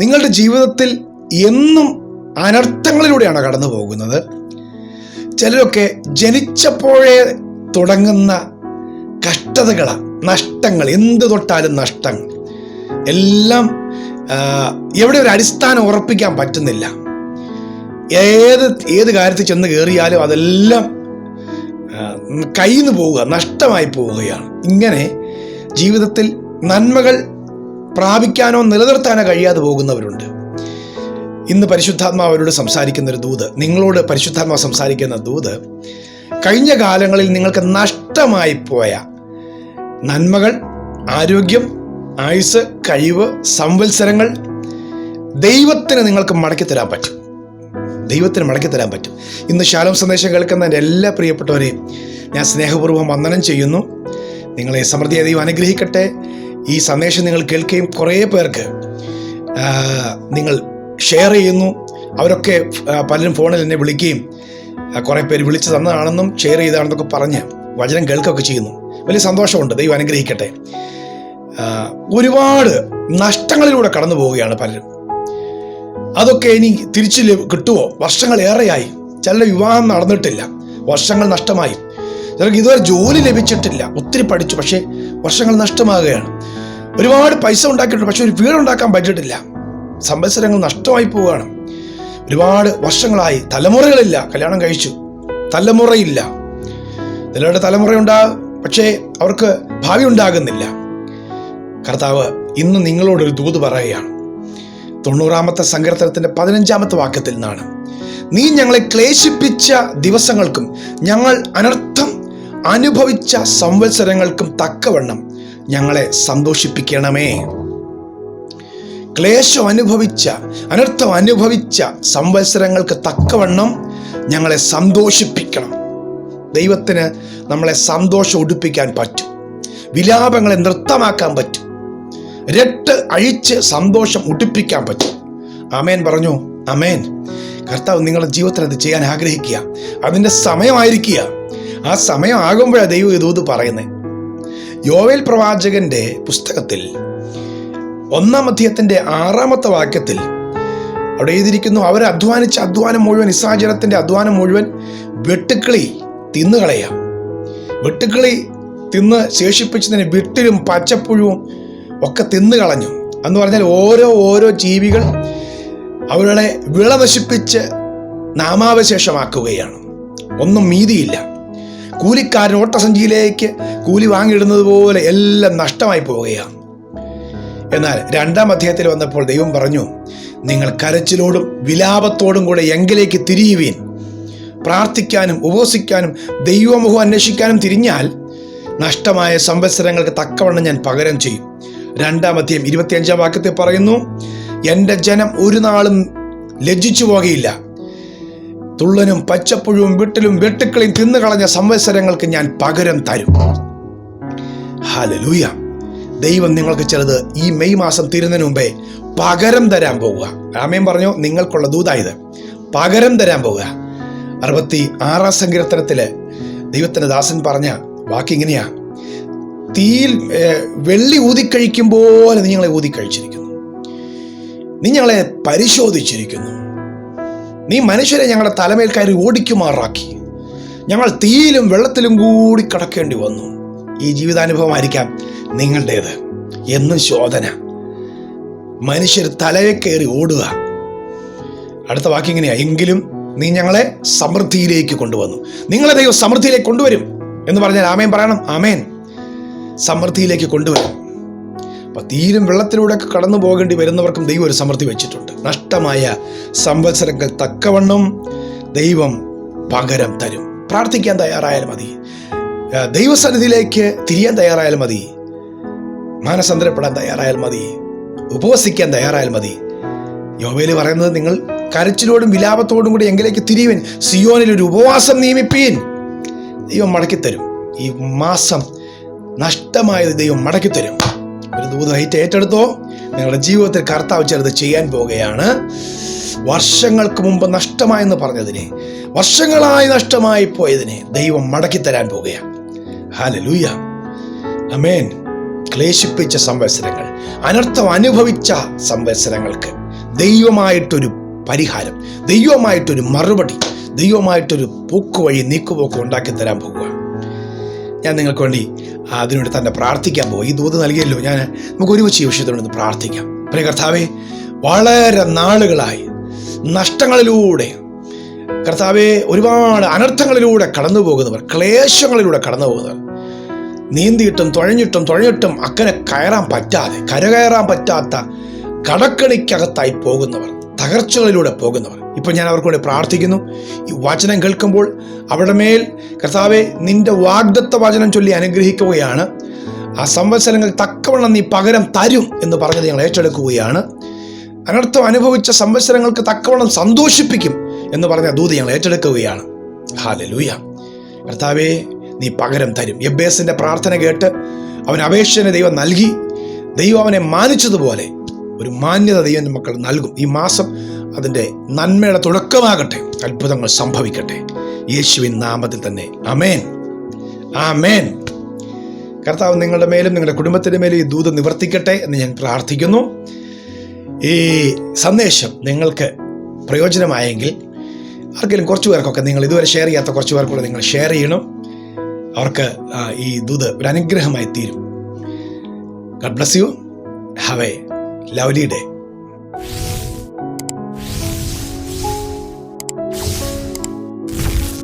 നിങ്ങളുടെ ജീവിതത്തിൽ എന്നും അനർത്ഥങ്ങളിലൂടെയാണ് കടന്നു പോകുന്നത്. ചിലരൊക്കെ ജനിച്ചപ്പോഴേ തുടങ്ങുന്ന കഷ്ടതകളാണ് നഷ്ടങ്ങൾ എന്ത് തൊട്ടാലും നഷ്ടങ്ങൾ. എല്ലാം എവിടെ ഒരു അടിസ്ഥാനം ഉറപ്പിക്കാൻ പറ്റുന്നില്ല. ഏത് ഏത് കാര്യത്തിൽ ചെന്ന് കയറിയാലും അതെല്ലാം കയ്യിൽ നിന്ന് പോവുക നഷ്ടമായി പോവുകയാണ്. ഇങ്ങനെ ജീവിതത്തിൽ നന്മകൾ പ്രാപിക്കാനോ നിലനിർത്താനോ കഴിയാതെ പോകുന്നവരുണ്ട്. ഇന്ന് പരിശുദ്ധാത്മാവ് അവരോട് സംസാരിക്കുന്ന ഒരു ദൂത് നിങ്ങളോട് പരിശുദ്ധാത്മാവ് സംസാരിക്കുന്ന ദൂത് കഴിഞ്ഞ കാലങ്ങളിൽ നിങ്ങൾക്ക് നഷ്ടമായി പോയ നന്മകൾ ആരോഗ്യം ആയുസ് കഴിവ് സംവത്സരങ്ങൾ ദൈവത്തിന് നിങ്ങൾക്ക് മടക്കി തരാൻ പറ്റും. ദൈവത്തിന് മടക്കി തരാൻ പറ്റും. ഇന്ന് ശാലോം സന്ദേശം കേൾക്കുന്ന എന്റെ എല്ലാ പ്രിയപ്പെട്ടവരെയും ഞാൻ സ്നേഹപൂർവം വന്ദനം ചെയ്യുന്നു. നിങ്ങളെ സമൃദ്ധിയെ ദൈവം അനുഗ്രഹിക്കട്ടെ. ഈ സന്ദേശം നിങ്ങൾ കേൾക്കുകയും കുറേ പേർക്ക് നിങ്ങൾ ഷെയർ ചെയ്യുന്നു. അവരൊക്കെ പലരും ഫോണിൽ എന്നെ വിളിക്കുകയും കുറേ പേര് വിളിച്ചു തന്നതാണെന്നും ഷെയർ ചെയ്താണെന്നൊക്കെ പറഞ്ഞ് വചനം കേൾക്കുകയൊക്കെ ചെയ്യുന്നു. വലിയ സന്തോഷമുണ്ട്. ദൈവം അനുഗ്രഹിക്കട്ടെ. ഒരുപാട് നഷ്ടങ്ങളിലൂടെ കടന്നു പോവുകയാണ് പലരും. അതൊക്കെ ഇനി തിരിച്ചു കിട്ടുമോ വർഷങ്ങൾ ഏറെയായി. ചില വിവാഹം നടന്നിട്ടില്ല. വർഷങ്ങൾ നഷ്ടമായി. ചിലർക്ക് ഇതുവരെ ജോലി ലഭിച്ചിട്ടില്ല. ഒത്തിരി പഠിച്ചു. പക്ഷേ വർഷങ്ങൾ നഷ്ടമാകുകയാണ്. ഒരുപാട് പൈസ ഉണ്ടാക്കിയിട്ടുണ്ട് പക്ഷെ ഒരു വീടുണ്ടാക്കാൻ പറ്റിയിട്ടില്ല. സംവത്സരങ്ങൾ നഷ്ടമായി പോവുകയാണ്. ഒരുപാട് വർഷങ്ങളായി. തലമുറകളില്ല കല്യാണം കഴിച്ചു. തലമുറയില്ല. ചിലരുടെ തലമുറയുണ്ടാകും പക്ഷേ അവർക്ക് ഭാവി ഉണ്ടാകുന്നില്ല. കർത്താവ് ഇന്ന് നിങ്ങളോടൊരു ദൂത് പറയുകയാണ്. തൊണ്ണൂറാമത്തെ സങ്കീർത്തനത്തിന്റെ പതിനഞ്ചാമത്തെ വാക്യത്തിൽ നിന്നാണ്. നീ ഞങ്ങളെ ക്ലേശിപ്പിച്ച ദിവസങ്ങൾക്കും ഞങ്ങൾ അനർത്ഥം അനുഭവിച്ച സംവത്സരങ്ങൾക്കും തക്കവണ്ണം ഞങ്ങളെ സന്തോഷിപ്പിക്കണമേ. ക്ലേശം അനുഭവിച്ച അനർത്ഥം അനുഭവിച്ച സംവത്സരങ്ങൾക്ക് തക്കവണ്ണം ഞങ്ങളെ സന്തോഷിപ്പിക്കണം. ദൈവത്തിന് നമ്മളെ സന്തോഷം ഒടുപ്പിക്കാൻ പറ്റും. വിലാപങ്ങളെ നൃത്തമാക്കാൻ പറ്റും. രട്ട് അഴിച്ച് സന്തോഷം ഉടുപ്പിക്കാൻ പറ്റും. അമേൻ പറഞ്ഞു അമേൻ കർത്താവ് നിങ്ങളുടെ ജീവിതത്തിൽ അത് ചെയ്യാൻ ആഗ്രഹിക്കുക. അതിന്റെ സമയമായിരിക്കുക. ആ സമയം സമയമാകുമ്പോഴാണ് ദൈവം ഇതൂത് പറയുന്നത്. യോവേൽ പ്രവാചകന്റെ പുസ്തകത്തിൽ ഒന്നാം അധ്യായത്തിന്റെ ആറാമത്തെ വാക്യത്തിൽ അവിടെ എഴുതിയിരിക്കുന്നു അവർ അധ്വാനിച്ച അധ്വാനം മുഴുവൻ ഇസാചരത്തിന്റെ അധ്വാനം മുഴുവൻ വെട്ടുക്കിളി തിന്നുകളയാം വെട്ടുക്കിളി തിന്ന് ശേഷിപ്പിച്ചതിന് വിട്ടിലും പച്ചപ്പുഴുവും ഒക്കെ തിന്നു കളഞ്ഞു. എന്ന് പറഞ്ഞാൽ ഓരോ ഓരോ ജീവികൾ അവരുടെ വിള നശിപ്പിച്ച് നാമാവശേഷമാക്കുകയാണ്. ഒന്നും മീതിയില്ല. കൂലിക്കാരൻ ഓട്ടസഞ്ചിയിലേക്ക് കൂലി വാങ്ങിയിടുന്നത് പോലെ എല്ലാം നഷ്ടമായി പോവുകയാണ്. എന്നാൽ രണ്ടാം അധ്യായത്തിൽ വന്നപ്പോൾ ദൈവം പറഞ്ഞു നിങ്ങൾ കരച്ചിലോടും വിലാപത്തോടും കൂടെ എങ്കിലേക്ക് തിരിയുവീൻ. പ്രാർത്ഥിക്കാനും ഉപവസിക്കാനും ദൈവമുഖം അന്വേഷിക്കാനും തിരിഞ്ഞാൽ നഷ്ടമായ സംവത്സരങ്ങൾക്ക് തക്കവണ്ണം ഞാൻ പകരം ചെയ്യും. രണ്ടാം അധ്യായം ഇരുപത്തിയഞ്ചാം വാക്യത്തിൽ പറയുന്നു എന്റെ ജനം ഒരു നാളും ലജ്ജിച്ചു പോകുകയില്ല തുള്ളനും പച്ചപ്പുഴുവും വിട്ടിലും വെട്ടുക്കളിയും തിന്നുകളഞ്ഞ സംവത്സരങ്ങൾക്ക് ഞാൻ പകരം തരും. ഹലലൂയ ദൈവം നിങ്ങൾക്ക് ചിലത് ഈ മെയ് മാസം തീരുന്നതിന് മുമ്പേ പകരം തരാൻ പോവുക. രാമയം പറഞ്ഞു? നിങ്ങൾക്കുള്ള ദൂതായത്. പകരം തരാൻ പോവുക. അറുപത്തി ആറാം സങ്കീർത്തനത്തിൽ ദൈവത്തിന്റെ ദാസൻ പറഞ്ഞ വാക്കിങ്ങനെയാ തീയിൽ ഏർ, വെള്ളി ഊതിക്കഴിക്കും പോലെ നീ ഞങ്ങളെ ഊതിക്കഴിച്ചിരിക്കുന്നു. നിങ്ങളെ പരിശോധിച്ചിരിക്കുന്നു. നീ മനുഷ്യരെ ഞങ്ങളുടെ തലമേൽ കയറി ഓടിക്കുമാറാക്കി. ഞങ്ങൾ തീയിലും വെള്ളത്തിലും കൂടി കടക്കേണ്ടി വന്നു. ഈ ജീവിതാനുഭവമായിരിക്കാം നിങ്ങളുടേത്. എന്നും ശോധന. മനുഷ്യർ തലയെ കയറി ഓടുക. അടുത്ത വാക്കിങ്ങനെയാ എങ്കിലും നീ ഞങ്ങളെ സമൃദ്ധിയിലേക്ക് കൊണ്ടുവന്നു. നിങ്ങളെ ദൈവം സമൃദ്ധിയിലേക്ക് കൊണ്ടുവരും എന്ന് പറഞ്ഞാൽ ആമേൻ പറയണം. ആമേൻ. സമൃദ്ധിയിലേക്ക് കൊണ്ടുവരും. അപ്പൊ തീരും വെള്ളത്തിലൂടെ ഒക്കെ കടന്നു പോകേണ്ടി വരുന്നവർക്കും ദൈവം ഒരു സമൃദ്ധി വെച്ചിട്ടുണ്ട്. നഷ്ടമായ സംവത്സരങ്ങൾ തക്കവണ്ണം ദൈവം പകരം തരും. പ്രാർത്ഥിക്കാൻ തയ്യാറായാൽ മതി. ദൈവസന്നിധിയിലേക്ക് തിരിയാൻ തയ്യാറായാൽ മതി. മാനസാന്തരപ്പെടാൻ തയ്യാറായാൽ മതി. ഉപവസിക്കാൻ തയ്യാറായാൽ മതി. യോവേൽ പറയുന്നത് നിങ്ങൾ കരച്ചിലോടും വിലാപത്തോടും കൂടി എങ്കിലേക്ക് തിരിയുവൻ. സിയോനിൽ ഒരു ഉപവാസം നിയമിപ്പീൻ. ദൈവം മടക്കിത്തരും. ഈ മാസം നഷ്ടമായത് ദൈവം മടക്കിത്തരും. ഒരു ദൂതമായിട്ട് ഏറ്റെടുത്തോ? നിങ്ങളുടെ ജീവിതത്തിൽ കർത്താവ് ചെറുത് ചെയ്യാൻ പോവുകയാണ്. വർഷങ്ങൾക്ക് മുമ്പ് നഷ്ടമായെന്ന് പറഞ്ഞതിനെ വർഷങ്ങളായി നഷ്ടമായി പോയതിനെ ദൈവം മടക്കി തരാൻ പോവുകയാണ്. ക്ലേശിപ്പിച്ച സംവത്സരങ്ങൾ അനർത്ഥം അനുഭവിച്ച സംവത്സരങ്ങൾക്ക് ദൈവമായിട്ടൊരു പരിഹാരം ദൈവമായിട്ടൊരു മറുപടി ദൈവമായിട്ടൊരു പോക്കുവഴി നീക്കുപോക്ക് ഉണ്ടാക്കി തരാൻ പോകുക ഞാൻ നിങ്ങൾക്ക് വേണ്ടി അതിനുവേണ്ടി തന്നെ പ്രാർത്ഥിക്കാൻ പോകും. ഈ ദൂത് നൽകിയല്ലോ. ഞാൻ നമുക്ക് ഒരുമിച്ച് ഈ വിഷയത്തിനോട് പ്രാർത്ഥിക്കാം. പ്രിയ കർത്താവെ വളരെ നാളുകളായി നഷ്ടങ്ങളിലൂടെ കർത്താവെ ഒരുപാട് അനർത്ഥങ്ങളിലൂടെ കടന്നു പോകുന്നവർ ക്ലേശങ്ങളിലൂടെ കടന്നു പോകുന്നവർ നീന്തിയിട്ടും തുഴഞ്ഞിട്ടും തുഴഞ്ഞിട്ടും അക്കരെ കയറാൻ പറ്റാതെ കരകയറാൻ പറ്റാത്ത കടക്കണിക്കകത്തായി പോകുന്നവർ തകർച്ചകളിലൂടെ പോകുന്നവർ ഇപ്പം ഞാൻ അവർക്ക് വേണ്ടി പ്രാർത്ഥിക്കുന്നു. ഈ വചനം കേൾക്കുമ്പോൾ അവരുടെ മേൽ കർത്താവെ നിന്റെ വാഗ്ദത്ത വചനം ചൊല്ലി അനുഗ്രഹിക്കുകയാണ്. ആ സംവത്സരങ്ങൾ തക്കവണ്ണം നീ പകരം തരും എന്ന് പറഞ്ഞത് ഞങ്ങൾ ഏറ്റെടുക്കുകയാണ്. അനർത്ഥം അനുഭവിച്ച സംവത്സരങ്ങൾക്ക് തക്കവണ്ണം സന്തോഷിപ്പിക്കും എന്ന് പറഞ്ഞ ദൂത് ഞങ്ങൾ ഏറ്റെടുക്കുകയാണ്. ഹാലലൂയ കർത്താവേ നീ പകരം തരും. യബ്ബേസിന്റെ പ്രാർത്ഥന കേട്ട് അവൻ അപേക്ഷനെ ദൈവം നൽകി. ദൈവം അവനെ മാനിച്ചതുപോലെ ഒരു മാന്യത ദൈവം മക്കൾ നൽകും. ഈ മാസം അതിന്റെ നന്മയുടെ തുടക്കമാകട്ടെ അത്ഭുതങ്ങൾ സംഭവിക്കട്ടെ. യേശുവിൻ നാമത്തിൽ തന്നെ. അമേൻ ആമേൻ. കർത്താവ് നിങ്ങളുടെ മേലും നിങ്ങളുടെ കുടുംബത്തിന്റെ മേലും ഈ ദൂത് നിവർത്തിക്കട്ടെ എന്ന് ഞാൻ പ്രാർത്ഥിക്കുന്നു. ഈ സന്ദേശം നിങ്ങൾക്ക് പ്രയോജനമായെങ്കിൽ ആർക്കെങ്കിലും കുറച്ച് പേർക്കൊക്കെ നിങ്ങൾ ഇതുവരെ ഷെയർ ചെയ്യാത്ത കുറച്ച് പേർക്കൂടെ നിങ്ങൾ ഷെയർ ചെയ്യണം. അവർക്ക് ഈ ദൂത് ഒരു അനുഗ്രഹമായി തീരും. God bless you have a lovely day